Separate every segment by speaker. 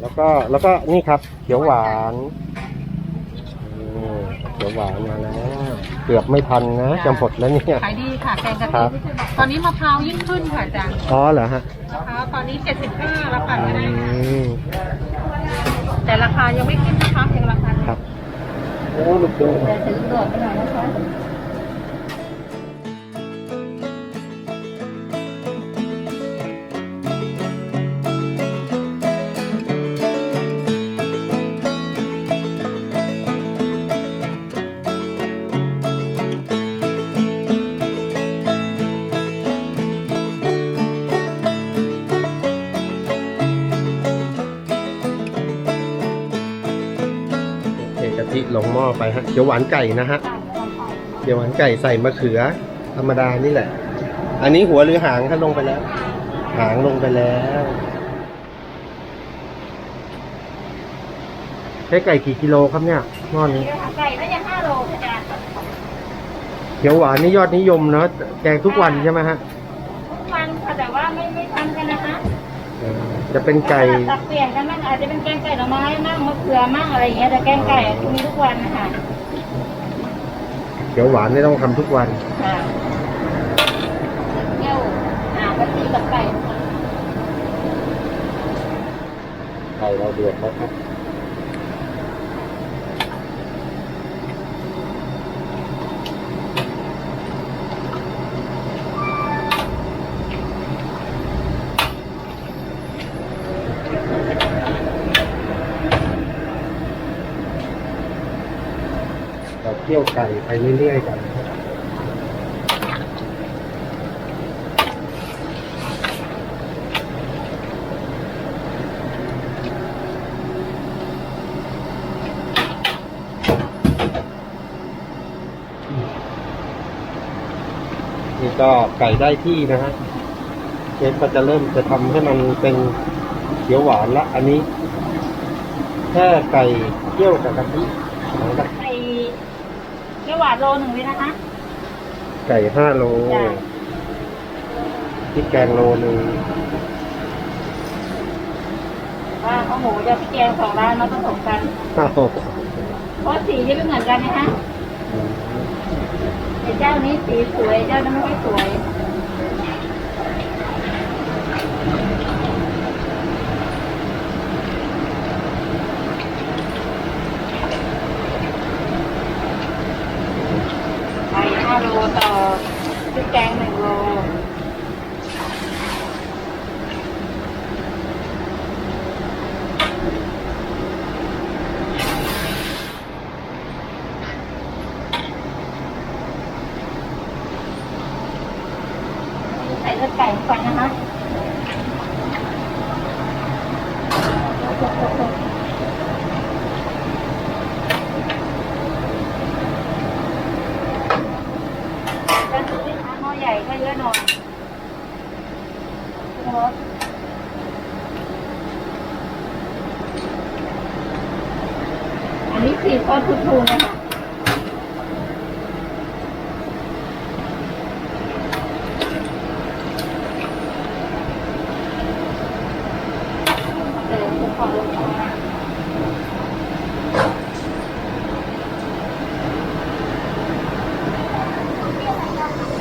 Speaker 1: แล้วก็แล้วก็นี่ครับ เขียวหวานอืมเขียวหวานมาแล้วเกือบไม่ทันนะจำหมดแล้วเนี่ย
Speaker 2: ขายดีค่ะแกงกะ
Speaker 1: ครั
Speaker 2: ทิ
Speaker 1: บ
Speaker 2: ตอนนี้มะพร้าวยิ่งขึ้นค่ะอาจารย์
Speaker 1: อ๋อเหรอฮะ
Speaker 2: มะพร้าวตอนนี้75รับปั่น
Speaker 1: อื
Speaker 2: ไม่ได้ค่ะ
Speaker 1: ม
Speaker 2: แต่ราคายังไม่ขึ้นนะคะยังราคาเดิม
Speaker 1: ครับโอ้ลูกโด
Speaker 2: แต่ถึงโดดไปหน่อยนะคะ
Speaker 1: ลงหม้อไปฮะเขียวหวานไก่นะฮะเขียวหวานไก่ใส่มะเขือ ธรรมดานี่แหละ อันนี้หัวหรือหางคะลงไปแล้ว หางลงไปแล้วใช้ไก่กี่กิโลครับเนี่ยหม้อนี้
Speaker 2: ไก่น่าจะ5โลอาจารย์
Speaker 1: เขียวหวานนี่ยอดนิยมเนอะแกงทุกวันใช่ไหมฮะ
Speaker 2: ทุกวันค่ะแต่ว่าไม่ไม่ทำกันนะคะ
Speaker 1: จะเป็นไก่
Speaker 2: สับเปลี่ยนกันบ้างอาจจะเป็นแกงไก่หน่อไม้มั่งมะเขือมั่งอะไรอย่างเงี้ยแต่แกงไก่อะมีทุกวันนะคะ
Speaker 1: เขียวหวานนี่ต้องทำทุกวัน
Speaker 2: ค่ะเที่ยวอ่ากะทิกับไก่
Speaker 1: ไก่เราเดือดแล้วครับ เราเคี่ยวไก่ไปเรื่อยๆกันนี่ก็ไก่ได้ที่นะฮะเชฟก็จะเริ่มจะทำให้มันเป็นเขียวหวานละ อันนี้ แค่ไก่เคี่ยวกับกะทินะครับ
Speaker 2: ไก่เขียวหวานโลหนึ่งเลยนะคะ
Speaker 1: ไก่ห้าโล
Speaker 2: จ้ะ
Speaker 1: พริกแกงโลหนึ่ง
Speaker 2: ว่าข้าวหมูจะพี่แกงสองร้านมาผสมกัน
Speaker 1: อ้าว
Speaker 2: เพราะสีจะไม่เหมือนกันนะคะแต่เจ้านี้สีสวยเจ้านั้นไม่ค่อยสวย ไก่ห้าโลต่อ พริกแกงหนึ่งโล ใส่เลือดไก่ลงไปนะคะ จะซื้อนะคะหม้อใหญ่ก็เยอะหน่อยปรุงรสอันนี้ สีซอสทุกทูนะคะ เติมขอลงมา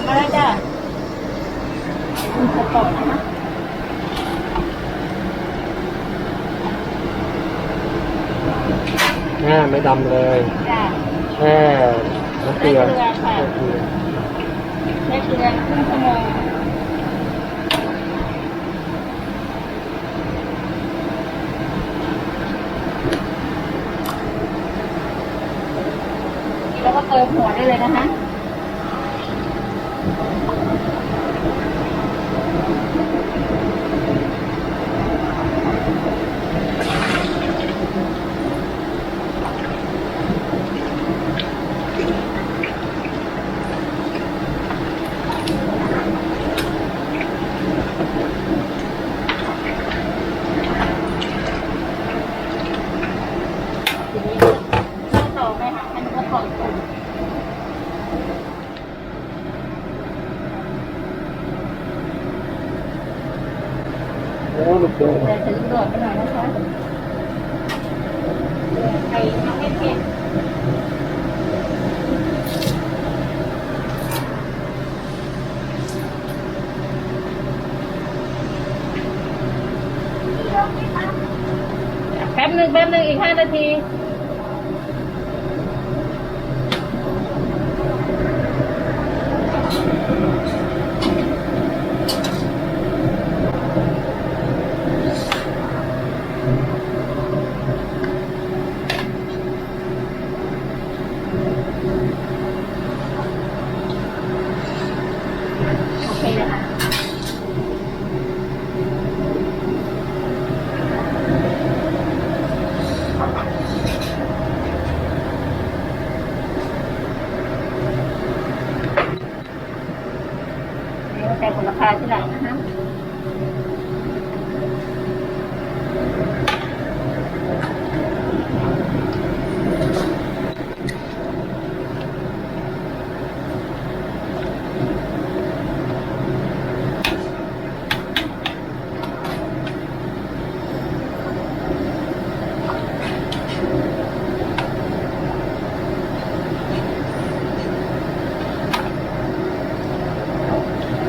Speaker 2: มาแล้วจ้ะคุณจะต่อนะคะ
Speaker 1: แม่ ไม่ดำเลย
Speaker 2: จ้ะ
Speaker 1: แค่น้ำเกลือ
Speaker 2: น้ำเกลือค่ะ
Speaker 1: แค่เกลือ
Speaker 2: ได้เกลือครึ่งชั่วโมงนี่แล้วก็เติมหัวได้เลยนะคะ โอ้ลูกโป่งแต่ถึงก่อนไปหน่อยนะคะไข่ยังเปลี่แป๊บหนึ่งแป๊บหนึ่งอีกห้านาที ผลราคาที่ไหนนะคะ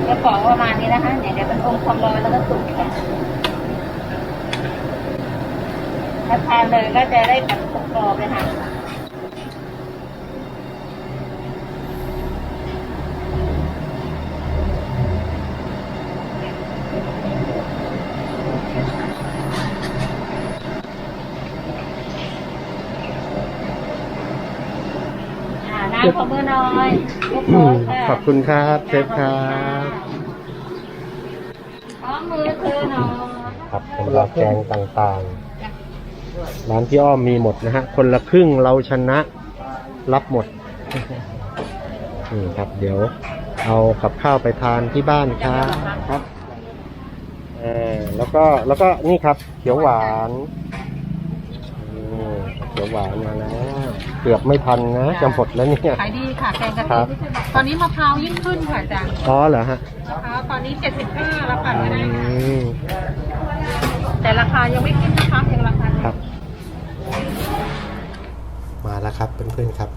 Speaker 2: กระป๋องประมาณนี้นะคะเดี๋ยวเดี๋ยวเป็นองค์ความร้อนแล้วก็สุกค่ะถ้าทานเลยก็จะได้แบบกรอบเลยค่ะอาน้ำขอมือหน่อย
Speaker 1: ขอบคุณครับ เชฟครับ
Speaker 2: ขอมือเธอหน่อย
Speaker 1: ครับสำหรับแกงต่างๆ ร้านพี่อ้อมมีหมดนะฮะ คนละครึ่งเราชนะรับหมด นี่ครับ เดี๋ยวเอากับข้าวไปทานที่บ้านครับครับเออแล้วก็แล้วก็นี่ครับ เขียวหวานอืมเขียว หวานมาแล้วเกือบไม่ทันนะจะหมดแล้วเนี่ย
Speaker 3: ขายดีค่ะแกงกะ
Speaker 1: ครั
Speaker 3: ทิ
Speaker 1: บ
Speaker 3: ตอนนี้มะพร้าวยิ่งขึ้นค่ะอาจารย์
Speaker 1: อ๋อเหรอฮะ
Speaker 3: มะพร้าวตอนนี้ 75แล้วค่ะ
Speaker 1: อืม
Speaker 3: แต่ราคายังไม่ขึ้นนะคะยังราคาเดิม
Speaker 1: ครับ มาแล้วครับเพื่อนๆครับ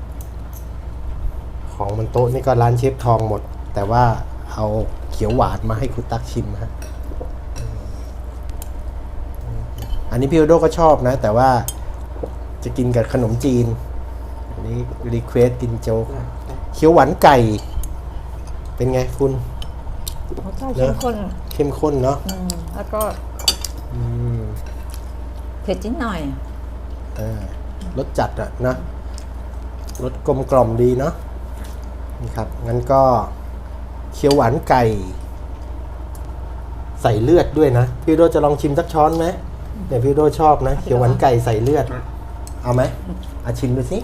Speaker 1: ของบนโต๊ะนี่ก็ร้านเชฟทองหมด แต่ว่าเอาเขียวหวานมาให้คุณตักชิมฮะอันนี้พี่โอโดก็ชอบนะ แต่ว่า จะกินกับขนมจีน อันนี้รีเควสกินโจ๊กเขียวหวานไก่ เป็นไงคุณ
Speaker 4: รสชาติเข้มข้น
Speaker 1: เข้มข้นเนาะ
Speaker 4: อืมแล้วก็
Speaker 1: อืม
Speaker 4: เผ็ดนิดหน่อย
Speaker 1: เออรสจัดอะนะรสกลมกล่อมดีเนาะนี่ครับ งั้นก็เคียวหวานไก่ ใส่เลือดด้วยนะ พี่โดจะลองชิมสักช้อนไหมเนี่ยพี่โดชอบนะเคียวหวานไก่ใส่เลือด เอาไหมอาชิมดูสิ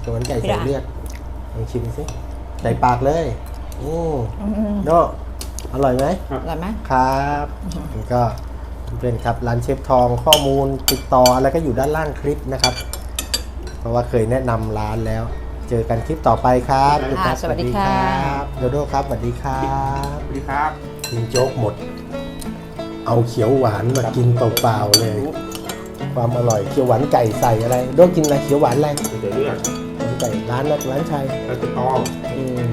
Speaker 1: เคียวหวานไก่ใส่เลือดลองชิมสิใส่ปากเลยอืม
Speaker 4: อืม
Speaker 1: โดอร่อยไหม
Speaker 4: อร่อยไหม
Speaker 1: ครับนี่ก็เพื่อนครับร้านเชฟทองข้อมูลติดต่ออะไรก็อยู่ด้านล่างคลิปนะครับ เพราะว่าเคยแนะนำร้านแล้ว เจอกันคลิปต่อไปครับ
Speaker 4: ค่ะสวัสดีค่ะ
Speaker 1: รับโดโดครับสวัสดีครับ
Speaker 5: สวัสดีครับ
Speaker 1: กินโจ๊กหมด เอาเขียวหวานมากินเปล่าๆเลย ความอร่อยเขียวหวานไก่ใส่อะไรโดกินอะไรเขียวหวานอะไร
Speaker 5: เดี๋ยวเลือก
Speaker 1: หวานไก่ร้านนักร้านชัย
Speaker 5: แล้วจะตอง
Speaker 1: อืม